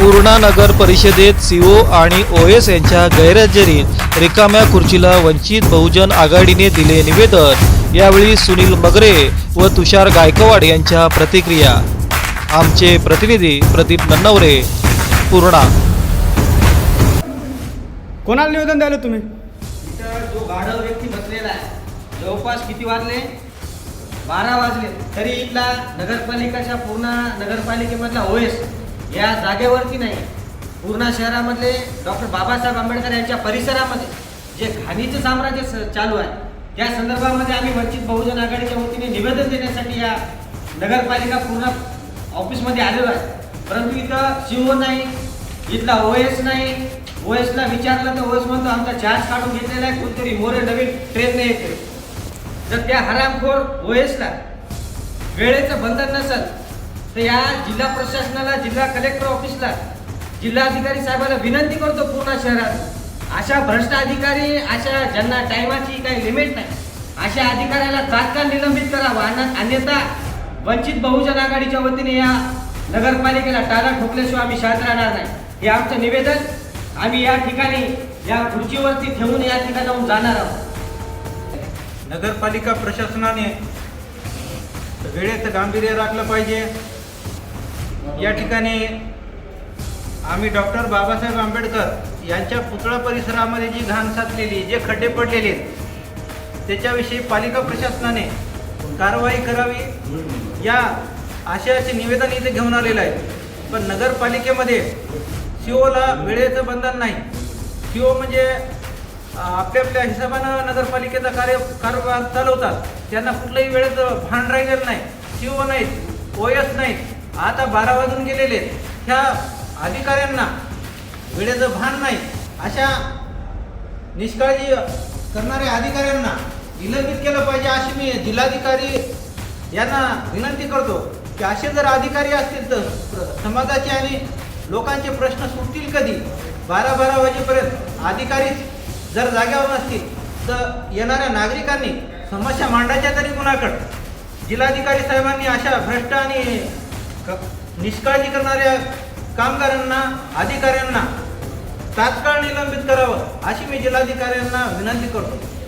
पूर्णा नगर परिषदेत सीओ आणि ओएस यांच्या गैरहजेरीत रिकाम्या खुर्चीला वंचित बहुजन आघाडीने दिले निवेदन. यावेळी सुनील मगरे व तुषार गायकवाड यांच्या प्रतिक्रिया. आमचे प्रतिनिधी प्रदीप नन्नवरे पूर्णा. कोणाला निवेदन द्यायला तुम्ही? इथं जो गाढव व्यक्ती बसलेला आहे जवळपास किती वाजले? बारा वाजले. तरी इथला नगरपालिकाच्या पूर्ण नगरपालिकेमधला ओएस या जागेवरती नाही पूर्णा शहरामधले डॉक्टर बाबासाहेब आंबेडकर यांच्या परिसरामध्ये जे घाणीचं साम्राज्य स- चालू आहे त्या संदर्भामध्ये आम्ही वंचित बहुजन आघाडीच्या वतीने निवेदन देण्यासाठी या नगरपालिका पूर्ण ऑफिसमध्ये आलेलो आहे. परंतु इथं सीओ नाही इथला ओएस नाही ओ एसला विचारलं तर ओएस म्हणतो आमचा चार्ज काढून घेतलेला आहे कोणतरी मोरे नवीन ट्रेनने येते जर त्या हरामखोर ओएसला वेळेचं बंधन नसेल तर या जिल्हा प्रशासनाला जिल्हा कलेक्टर ऑफिसला जिल्हाधिकारी साहेबाला विनंती करतो पूर्ण शहरात. अशा भ्रष्ट अधिकारी अशा ज्यांना टायमाची काही लिमिट नाही अशा अधिकाऱ्याला तात्काळ निलंबित करावा अन्यथा वंचित बहुजन आघाडीच्या वतीने या नगरपालिकेला टाला ठोकल्याशिवाय आम्ही शांत राहणार नाही. हे आमचं निवेदन. आम्ही या ठिकाणी या खुर्चीवरती ठेवून या ठिकाणाहून जाणार आहोत. नगरपालिका प्रशासनाने वेळेत गांभीर्य राखलं पाहिजे. या ठिकाणी आम्ही डॉक्टर बाबासाहेब आंबेडकर यांच्या पुतळा परिसरामध्ये जी घाण साचलेली जे खड्डे पडलेले आहेत त्याच्याविषयी पालिका प्रशासनाने कारवाई करावी. या आशयाचे निवेदन इथे घेऊन आलेलं आहे. पण नगरपालिकेमध्ये सीओला वेळेचं बंधन नाही. सीओ म्हणजे आपल्या आपल्या हिशोबानं नगरपालिकेचा कार्य कारभार चालवतात. त्यांना कुठलंही वेळेचं भान राहिलेलं नाही. सीओ नाहीत ओ एस नाहीत. आता बारा वाजून गेलेले ह्या अधिकाऱ्यांना वेळेचं भान नाही. अशा निष्काळजी करणाऱ्या अधिकाऱ्यांना निलंबित केलं पाहिजे अशी मी जिल्हाधिकारी यांना विनंती करतो की असे जर अधिकारी असतील तर प्र- समाजाचे आणि लोकांचे प्रश्न सुटतील कधी? बारा बारा वाजेपर्यंत अधिकारी जर जाग्यावर नसतील तर येणाऱ्या नागरिकांनी समस्या मांडायच्या तरी कुणाकडं? जिल्हाधिकारी साहेबांनी अशा भ्रष्ट आणि निष्काळजी करणाऱ्या कामगारांना अधिकाऱ्यांना तात्काळ निलंबित करावं अशी मी जिल्हाधिकाऱ्यांना विनंती करतो.